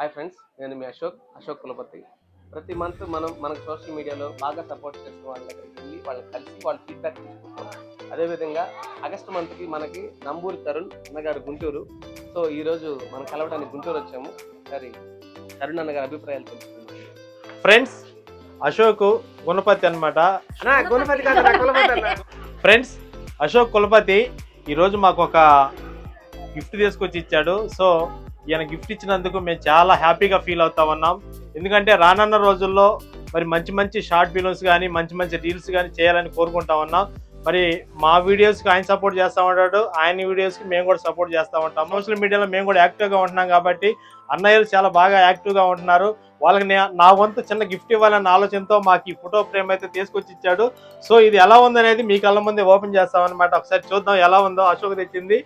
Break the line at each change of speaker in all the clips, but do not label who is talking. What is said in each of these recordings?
Hi friends నేను మీ అశోక్ అశోక్ కులపతి. ప్రతి month మనం మనకు సోషల్ మీడియాలో బాగా సపోర్ట్ చేసిన వాళ్ళ దగ్గరికి వెళ్ళి వాళ్ళని కలిసి వాళ్ళ ఫీడ్బ్యాక్ తీసుకుంటాం అదేవిధంగా ఆగస్టు మంత్కి మనకి నంబూరి తరుణ్ అన్నగారు గుంటూరు. సో ఈరోజు మనం కలవడానికి గుంటూరు వచ్చాము. సరే తరుణ్ అన్నగారి అభిప్రాయాలు తెలుసుకుందాం.
ఫ్రెండ్స్ అశోక్ గుణపతి అన్నమాట.
అన్నా, గుణపతి.
ఫ్రెండ్స్ అశోక్ కులపతి ఈరోజు మాకు ఒక గిఫ్ట్ తీసుకొచ్చి ఇచ్చాడు. సో ఈయన గిఫ్ట్ ఇచ్చినందుకు మేము చాలా హ్యాపీగా ఫీల్ అవుతా ఉన్నాం. ఎందుకంటే రానున్న రోజుల్లో మరి మంచి మంచి షార్ట్ ఫిలిమ్స్ కానీ మంచి మంచి రీల్స్ కానీ చేయాలని కోరుకుంటా ఉన్నాం. మరి మా వీడియోస్కి ఆయన సపోర్ట్ చేస్తూ ఉంటాడు. ఆయన వీడియోస్కి మేము కూడా సపోర్ట్ చేస్తూ ఉంటాం. సోషల్ మీడియాలో మేము కూడా యాక్టివ్గా ఉంటున్నాం కాబట్టి అన్నయ్యలు చాలా బాగా యాక్టివ్గా ఉంటున్నారు. వాళ్ళకి నా వంతు చిన్న గిఫ్ట్ ఇవ్వాలన్న ఆలోచనతో మాకు ఈ ఫోటో ఫ్రేమ్ అయితే తీసుకొచ్చి ఇచ్చాడు. సో ఇది ఎలా ఉందనేది మీ కళ్ళ ముందే ఓపెన్ చేస్తామన్నమాట. ఒకసారి చూద్దాం ఎలా ఉందో. అశోక్ తెచ్చింది.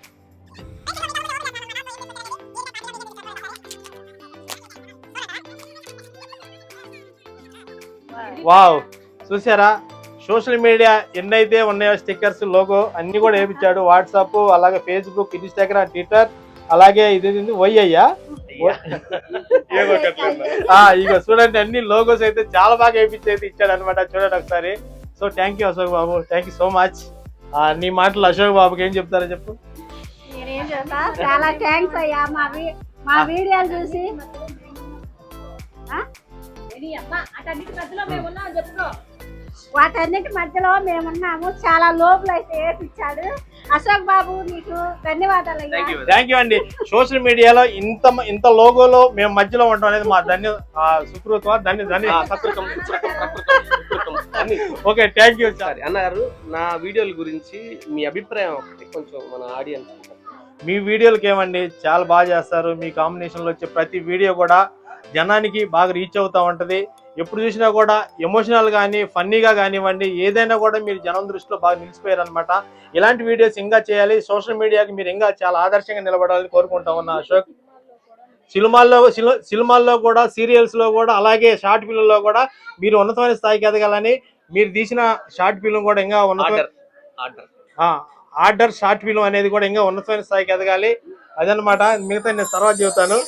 వావ్. చూసారా? సోషల్ మీడియా ఎన్నైతే ఉన్నాయో స్టిక్కర్స్ లోగో అన్ని కూడా వేపించాడు. వాట్సాప్ అలాగే ఫేస్బుక్ ఇన్స్టాగ్రామ్ ట్విట్టర్ అలాగే ఇది ఇది వై అయ్యా? ఆ, ఇగో చూడండి అన్ని లోగోస్ అయితే చాలా బాగా వేపించి అయితే ఇచ్చాడు అనమాట చూడండి ఒకసారి. So thank you Ashok Babu. Thank you so much నీ మాటలు అశోక్ బాబుకి ఏం చెప్తారో చెప్పు.
చాలా థ్యాంక్స్ అయ్యా. మా వీడియోలు చూసి? వాటన్నిటి మధ్యలో మేమున్నాము చాలా లోపల అయితే అశోక్ బాబు నీకు ధన్యవాదాలు.
థ్యాంక్ యూ అండి. సోషల్ మీడియాలో ఇంత ఇంత లోగోలో మేము మధ్యలో ఉండడం అనేది మా ధన్య ఆ, సుకృతం ధన్య ధన్య. ఓకే థ్యాంక్ యూ
సరే అన్నగారు నా వీడియోల గురించి మీ అభిప్రాయం ఒకటి కొంచెం మన ఆడియన్స్
మీ వీడియోలకి ఏమండి చాలా బాగా చేస్తారు. మీ కాంబినేషన్లో వచ్చే ప్రతి వీడియో కూడా జనానికి బాగా రీచ్ అవుతా ఉంటది. ఎప్పుడు చూసినా కూడా ఎమోషనల్ కానీ ఫన్నీగా కానివ్వండి ఏదైనా కూడా మీరు జనం దృష్టిలో బాగా నిలిచిపోయారు అనమాట ఇలాంటి వీడియోస్ ఇంకా చేయాలి. సోషల్ మీడియాకి మీరు ఇంకా చాలా ఆదర్శంగా నిలబడాలని కోరుకుంటా ఉన్నా అశోక్. సినిమాల్లో సినిమాల్లో కూడా సీరియల్స్లో కూడా అలాగే షార్ట్ ఫిల్మ్లో కూడా మీరు ఉన్నతమైన స్థాయికి ఎదగాలని మీరు తీసిన షార్ట్ ఫిల్మ్ కూడా ఇంకా ఉన్నత ఆర్డర్ షార్ట్ ఫిల్మ్ అనేది కూడా ఇంకా ఉన్నతమైన స్థాయికి ఎదగాలి. అదనమాట మిగతా నేను తర్వాత చెబుతాను.